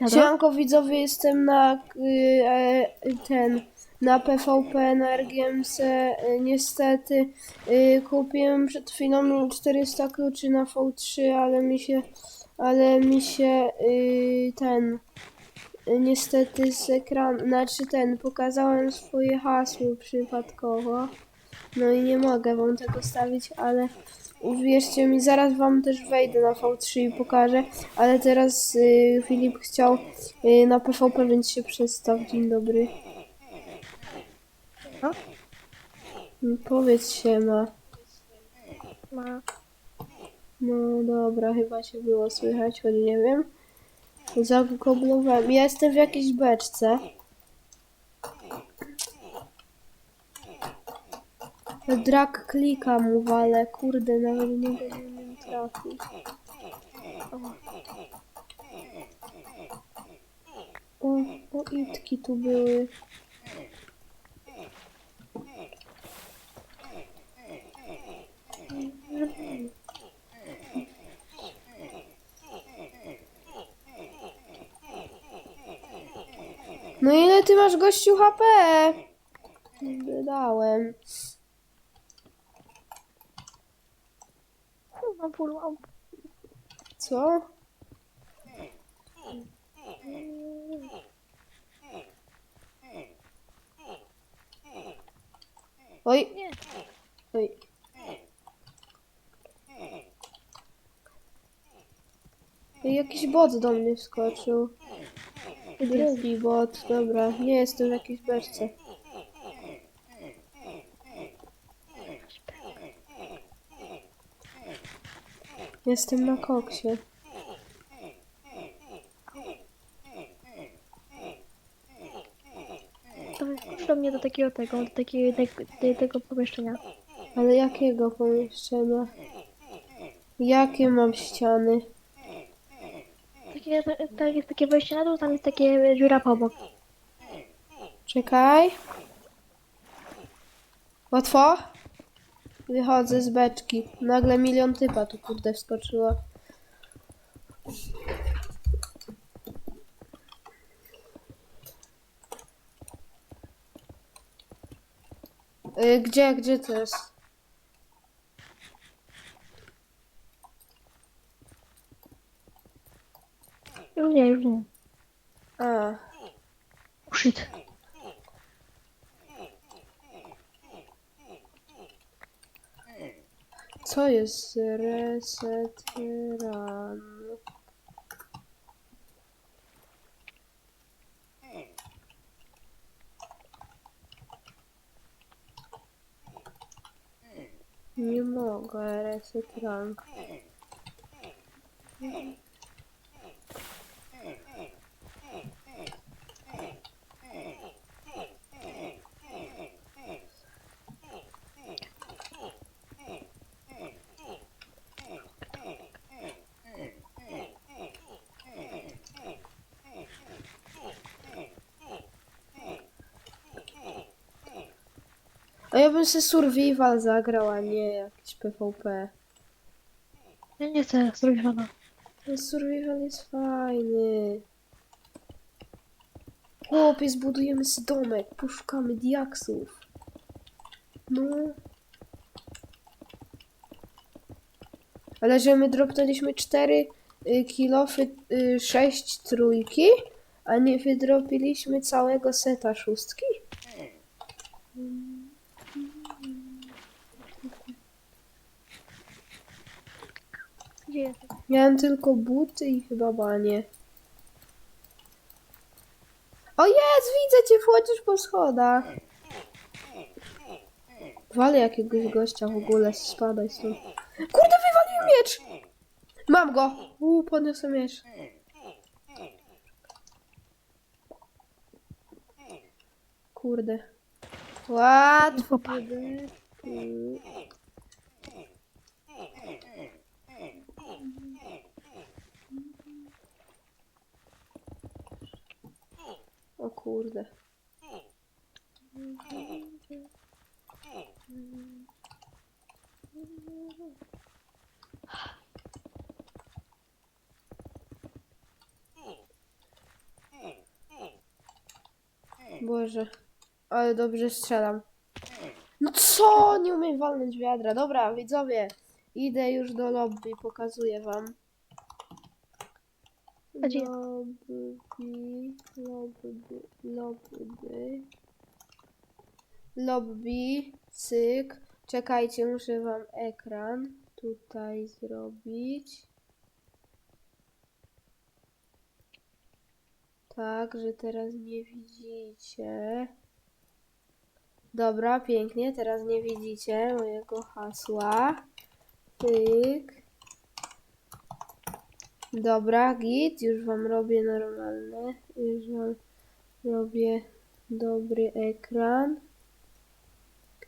Dobra. Siemanko widzowie, jestem na y, e, ten na PvP Energy MC. Y, niestety y, kupiłem przed chwilą 400 kluczy na V3, ale mi się ale mi się ten niestety z ekranu, znaczy ten pokazałem swoje hasło przypadkowo. No i nie mogę wam tego stawić, ale uwierzcie mi, zaraz wam też wejdę na V3 i pokażę, ale teraz y, Filip chciał y, na PvP, więc się przedstaw. Dzień dobry. No. Powiedz się ma. Ma. No dobra, chyba się było słychać, choć nie wiem. Zakoblowałem. Ja jestem w jakiejś beczce. Drak klika mu wale, kurde, nawet nie go nie umiem trafić. O, o itki tu były. No ile ty masz gościu HP? Wydałem. Mam mam. Co? Oj, oj. Jakiś bot do mnie wskoczył. Drugi bot, dobra, nie jestem w jakiejś beczce. Jestem na koksie. Do mnie do takiego tego, do takiego, do tego pomieszczenia. Ale jakiego pomieszczenia? Jakie mam ściany? Takie, tak jest takie wejście na dół, tam jest takie dziura po obok. Czekaj. Łatwo? Wychodzę z beczki. Nagle milion typa tu kurde wskoczyło. Y, Gdzie, gdzie to jest? Już nie, już nie. A, shit. Co jest reset run? Nie mogę reset rank. A ja bym sobie survival zagrał, a nie jakiś PvP. Ja nie chcę pana. Ten survival jest fajny. Chłopie, zbudujemy sobie domek, poszukamy diaksów. No. Ale że my dropnęliśmy 4 y, kilofy, y, 6 trójki, a nie wydropiliśmy całego seta szóstki? Gdzie? Miałem tylko buty i chyba banie. O jest, widzę cię, wchodzisz po schodach. Walę jakiegoś gościa w ogóle, spadaj stąd. Kurde, wywaliłem miecz! Mam go! Uuu, podniosę miecz. Kurde. Łatwo. Opa. kurde. Boże, ale dobrze strzelam. No co? Nie umiem walnąć wiadra. Dobra, widzowie, idę już do lobby, pokazuję wam. Gdzie? Lobby, lobby, lobby. Lobby, cyk. Czekajcie, muszę wam ekran tutaj zrobić. Tak, że teraz nie widzicie. Dobra, pięknie. Teraz nie widzicie mojego hasła. Tyk. Dobra, git. Już wam robię normalne. Już wam robię dobry ekran.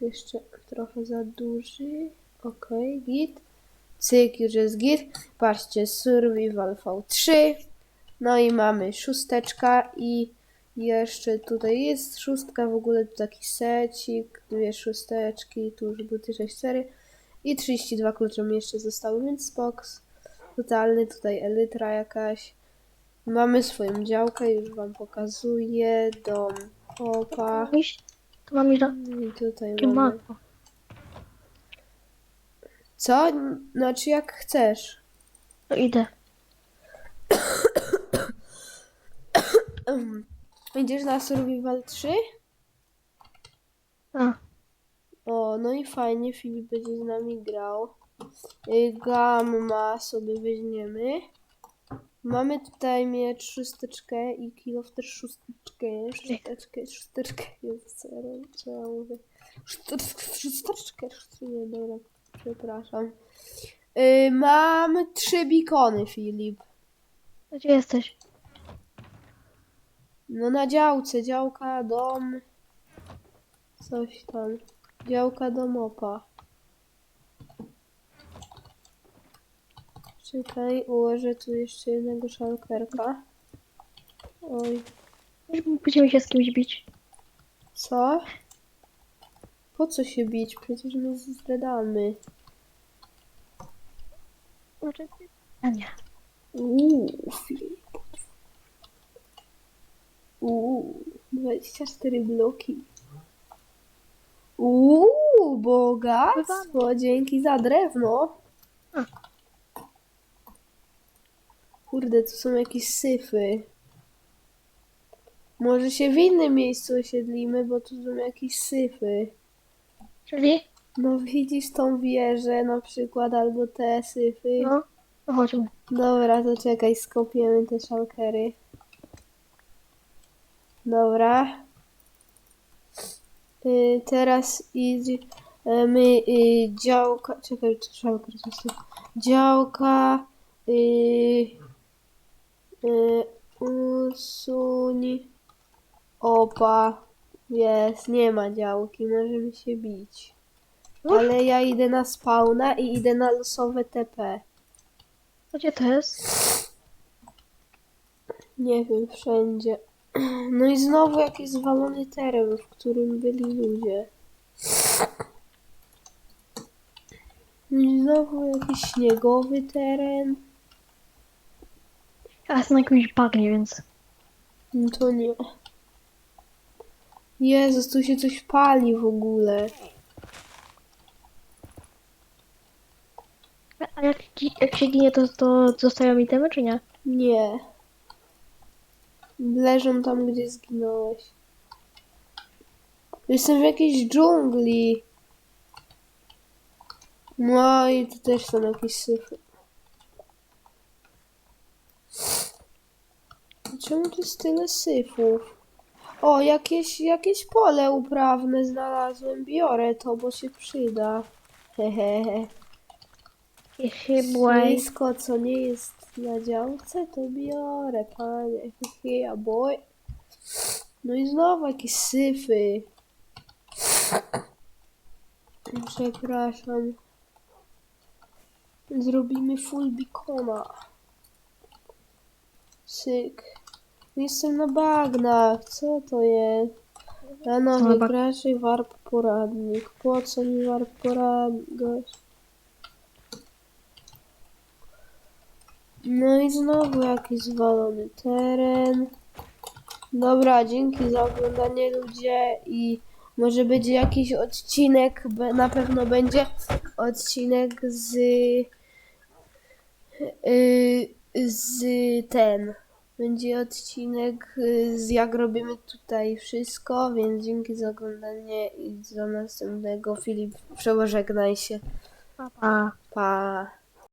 Jeszcze trochę za duży. Ok, git. Cyk, już jest git. Patrzcie, Survival V3. No i mamy szósteczka i jeszcze tutaj jest szóstka, w ogóle taki secik, dwie szósteczki, tu już buty 6-4 i 32 klucze mi jeszcze zostały, więc box totalny, tutaj elytra jakaś. Mamy swoją działkę, już wam pokazuję, dom opa Mam iść? To mam iść do... i tutaj mamy... Co? Znaczy jak chcesz. To idę. Idziesz na Survival 3? A, O, no i fajnie, Filip będzie z nami grał. Y, Gamma sobie weźmiemy. Mamy tutaj mieć szósteczkę i kilof też szósteczkę. Szósteczkę, szósteczkę. Jezu, co ja robię? Co ja mówię? Szósteczkę, szósteczkę. Nie, dobra, przepraszam. Y, mam trzy bikony, Filip. gdzie jesteś? No na działce, działka, dom. Coś tam. Działka domopa. Czekaj, ułożę tu jeszcze jednego szalkerka. Oj, Będziemy się z kimś bić. co? Po co się bić? Przecież my zdradamy. A nie. Uuu, Filip. Uuu, 24 bloki. Uuu, bogactwo, dzięki za drewno. Kurde, tu są jakieś syfy. Może się w innym miejscu osiedlimy, bo tu są jakieś syfy. Czyli? No widzisz tą wieżę na przykład, albo te syfy. No. No chodźmy. Dobra, to czekaj, skopiemy te szalkery. Dobra. Y, teraz idziemy y, działka. Czekaj, czy szalker został? Działka. Y, y, usuń. Opa. Jest, nie ma działki, możemy się bić. Ale ja idę na spawna i idę na losowe TP. Gdzie to jest? Nie wiem, wszędzie. No i znowu jakiś zwalony teren, w którym byli ludzie. No i znowu jakiś śniegowy teren. Ja jestem na jakimś bagnie, więc... No to nie. Jezus, tu się coś pali w ogóle. A jak, gi- jak się ginie, to, to zostają itemy, czy nie? Nie. Leżą tam, gdzie zginąłeś. Jestem w jakiejś dżungli. No i tu też są jakieś syfy. Czemu tu jest tyle syfów? O, jakieś, jakieś pole uprawne znalazłem. Biorę to, bo się przyda. Hehehe. Wszystko, co nie jest na działce, to biorę, panie. Yeah, boy. No i znowu jakieś syfy. Przepraszam. Zrobimy full bikona. Syk. Jestem na bagnach. Co to jest? Rano na bag- wygraczy warp poradnik. Po co mi warp poradnik? No i znowu jakiś zwalony teren. Dobra, dzięki za oglądanie ludzie i może będzie jakiś odcinek, na pewno będzie odcinek z y, z ten. Będzie odcinek y, z jak robimy tutaj wszystko, więc dzięki za oglądanie i do następnego. Filip, przeżegnaj się. Pa, pa. Pa.